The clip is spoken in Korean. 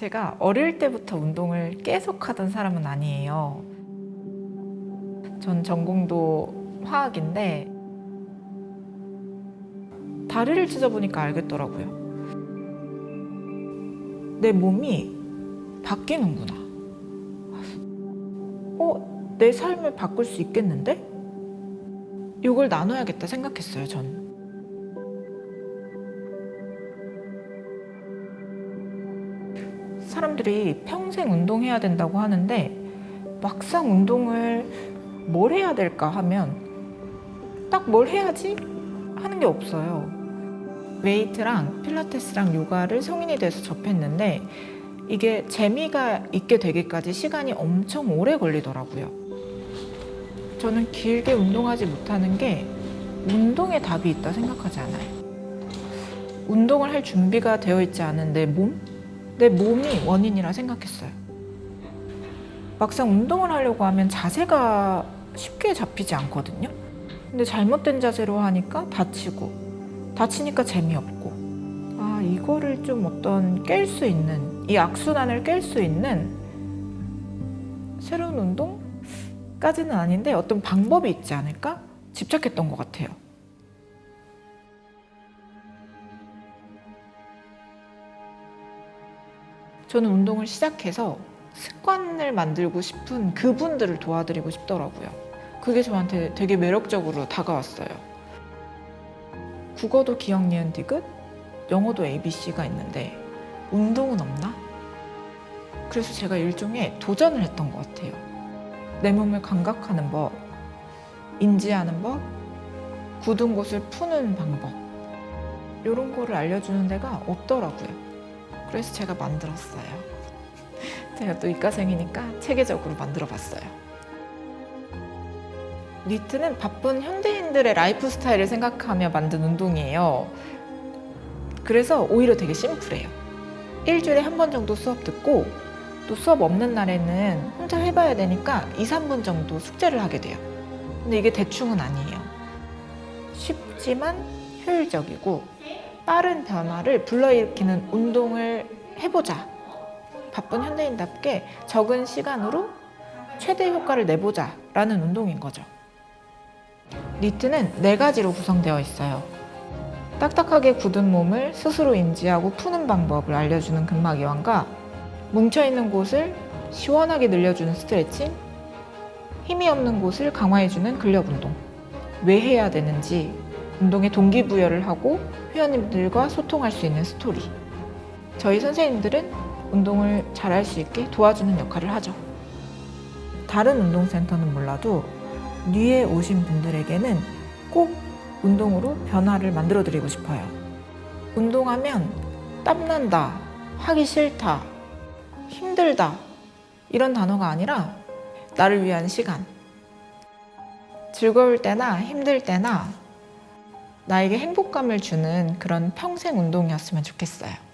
제가 어릴 때부터 운동을 계속 하던 사람은 아니에요. 전 전공도 화학인데 다리를 찢어보니까 알겠더라고요. 내 몸이 바뀌는구나. 어, 내 삶을 바꿀 수 있겠는데? 이걸 나눠야겠다 생각했어요, 전. 사람들이 평생 운동해야 된다고 하는데 막상 운동을 뭘 해야 될까 하면 딱 뭘 해야지 하는 게 없어요. 웨이트랑 필라테스랑 요가를 성인이 돼서 접했는데 이게 재미가 있게 되기까지 시간이 엄청 오래 걸리더라고요. 저는 길게 운동하지 못하는 게 운동에 답이 있다 생각하지 않아요. 운동을 할 준비가 되어 있지 않은 내 몸? 내 몸이 원인이라 생각했어요. 막상 운동을 하려고 하면 자세가 쉽게 잡히지 않거든요. 근데 잘못된 자세로 하니까 다치고, 다치니까 재미없고. 아, 이거를 좀 어떤 깰 수 있는, 이 악순환을 깰 수 있는 새로운 운동까지는 아닌데 어떤 방법이 있지 않을까? 집착했던 것 같아요. 저는 운동을 시작해서 습관을 만들고 싶은 그분들을 도와드리고 싶더라고요. 그게 저한테 되게 매력적으로 다가왔어요. 국어도 기억, 니은, 디귿, 영어도 ABC가 있는데 운동은 없나? 그래서 제가 일종의 도전을 했던 것 같아요. 내 몸을 감각하는 법, 인지하는 법, 굳은 곳을 푸는 방법, 이런 거를 알려주는 데가 없더라고요. 그래서 제가 만들었어요. 제가 또 이과생이니까 체계적으로 만들어 봤어요. 니트는 바쁜 현대인들의 라이프 스타일을 생각하며 만든 운동이에요. 그래서 오히려 되게 심플해요. 일주일에 한 번 정도 수업 듣고 또 수업 없는 날에는 혼자 해봐야 되니까 2, 3분 정도 숙제를 하게 돼요. 근데 이게 대충은 아니에요. 쉽지만 효율적이고 빠른 변화를 불러일으키는 운동을 해보자. 바쁜 현대인답게 적은 시간으로 최대 효과를 내보자. 라는 운동인 거죠. 니트는 네 가지로 구성되어 있어요. 딱딱하게 굳은 몸을 스스로 인지하고 푸는 방법을 알려주는 근막 이완과 뭉쳐있는 곳을 시원하게 늘려주는 스트레칭, 힘이 없는 곳을 강화해주는 근력 운동. 왜 해야 되는지 운동에 동기부여를 하고 회원님들과 소통할 수 있는 스토리. 저희 선생님들은 운동을 잘할 수 있게 도와주는 역할을 하죠. 다른 운동센터는 몰라도 뉘에 오신 분들에게는 꼭 운동으로 변화를 만들어 드리고 싶어요. 운동하면 땀난다, 하기 싫다, 힘들다, 이런 단어가 아니라 나를 위한 시간. 즐거울 때나 힘들 때나 나에게 행복감을 주는 그런 평생 운동이었으면 좋겠어요.